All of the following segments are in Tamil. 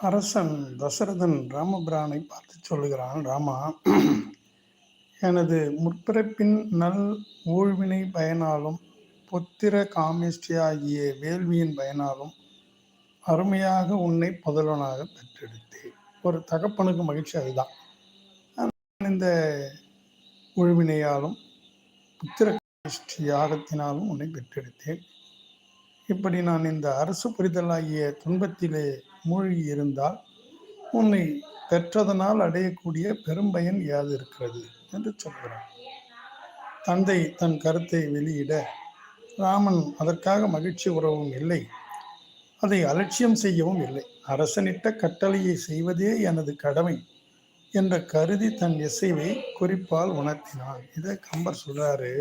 அரசன் தசரதன் ராமபிரானை பார்த்து சொல்லுகிறான் ராமா எனது முற்பிறப்பின் நல் ஊழ்வினை பயனாலும் புத்திர காமிஷ்டி ஆகிய வேள்வியின் பயனாலும் அருமையாக உன்னை புதல்வனாக பெற்றெடுத்தேன். ஒரு தகப்பனுக்கு மகிழ்ச்சி அதுதான். இந்த உழுவினையாலும் புத்திர யாகத்தினாலும் உன்னை பெற்றெடுத்தேன். இப்படி நான் இந்த அரசு புரிதலாகிய துன்பத்திலே மூழ்கி இருந்தால் உன்னை பெற்றதனால் அடையக்கூடிய பெரும்பயன் யாது இருக்கிறது என்று சொல்கிறார். தந்தை தன் கருத்தை வெளியிட ராமன் அதற்காக மகிழ்ச்சி உறவும் இல்லை. அதை அலட்சியம் செய்யவும் இல்லை. அரசனிட்ட கட்டளையை செய்வதே எனது கடமை என்ற கருதி தன் இசைவை குறிப்பால் உணர்த்தினான். இதை கம்பர் சொல்றாரு.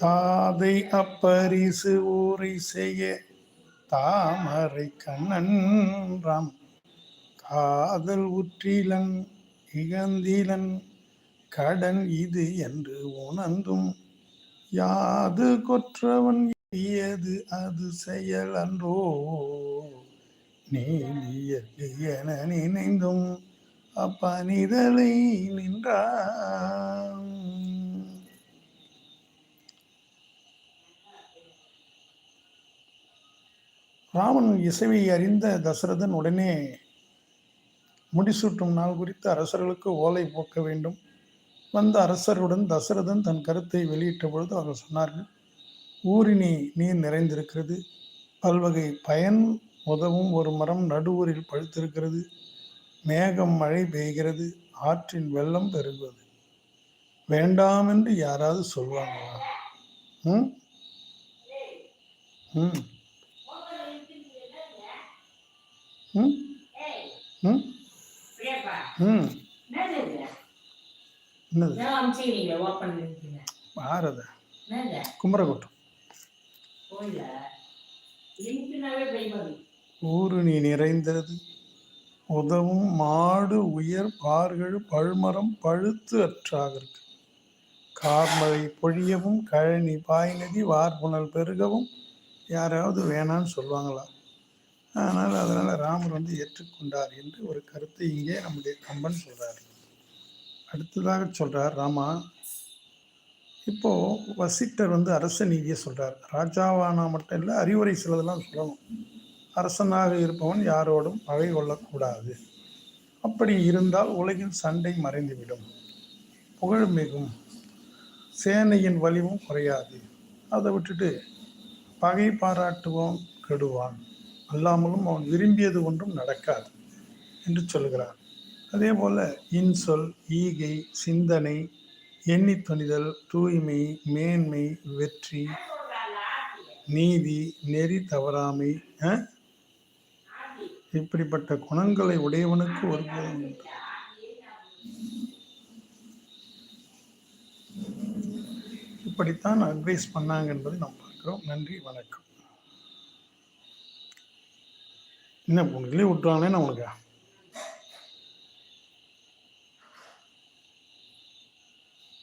தாதை அப்பரிசு ஊரை செய்ய தாமரை கண்ணன்றாம் காதல் உற்றிலன் இகந்திலன் கடன் இது என்று உணர்ந்தும் யாது கொற்றவன் எது அது செயல் அன்றோ. நீலியற்கு என நினைந்தும் அப்பனிதலை நின்றான் ராமன் இசைவை அறிந்த தசரதன் உடனே முடிசூட்டும் நாள் குறித்து அரசர்களுக்கு ஓலை போக்க வேண்டும். வந்த அரசருடன் தசரதன் தன் கருத்தை வெளியிட்ட பொழுது அவர்கள் சொன்னார்கள் ஊரினி நீர் நிறைந்திருக்கிறது. பல்வகை பயன் உதவும் ஒரு மரம் நடுவூரில் பழுத்திருக்கிறது. மேகம் மழை பெய்கிறது. ஆற்றின் வெள்ளம் பெருகுவது. வேண்டாம் என்று யாராவது சொல்வாங்களா ம். ம். ம் ம் ம் என்னது? பாரத ஊருணி நிறைந்தது. உதவும் மாடு உயர் பார்கள் பழுமரம் பழுத்து அற்றாக இருக்கு. கார்மழை பொழியவும் கழனி பாய் நதி வார்புணல் பெருகவும் யாராவது வேணான்னு சொல்லுவாங்களா? ஆனால் அதனால் ராமர் வந்து ஏற்றுக்கொண்டார் என்று ஒரு கருத்தை இங்கே நம்முடைய கம்பன் சொல்கிறார் அடுத்ததாக சொல்கிறார் ராமா இப்போது வசிட்டர் வந்து அரச நீதியை சொல்கிறார் ராஜாவானா மட்டும் இல்லை அறிவுரை சிலதெல்லாம் சொல்லணும். அரசனாக இருப்பவன் யாரோடும் பகை கொள்ளக்கூடாது. அப்படி இருந்தால் உலகில் சண்டை மறைந்துவிடும். புகழ் மிகும். சேனையின் வலிவும் குறையாது. அதை விட்டுட்டு பகை பாராட்டுவோம் கெடுவான். அல்லாமலும் அவன் விரும்பியது ஒன்றும் நடக்காது என்று சொல்கிறார் அதே போல இன்சொல் ஈகை சிந்தனை எண்ணி துணிதல் தூய்மை மேன்மை வெற்றி நீதி நெறி தவறாமை இப்படிப்பட்ட குணங்களை உடையவனுக்கு ஒருபோதும் உண்டு. இப்படித்தான் அட்வைஸ் பண்ணாங்க என்பதை நாம் பார்க்கிறோம். நன்றி வணக்கம். என்ன உனக்குள்ளே விட்டுருவாங்களே நான் உனக்கு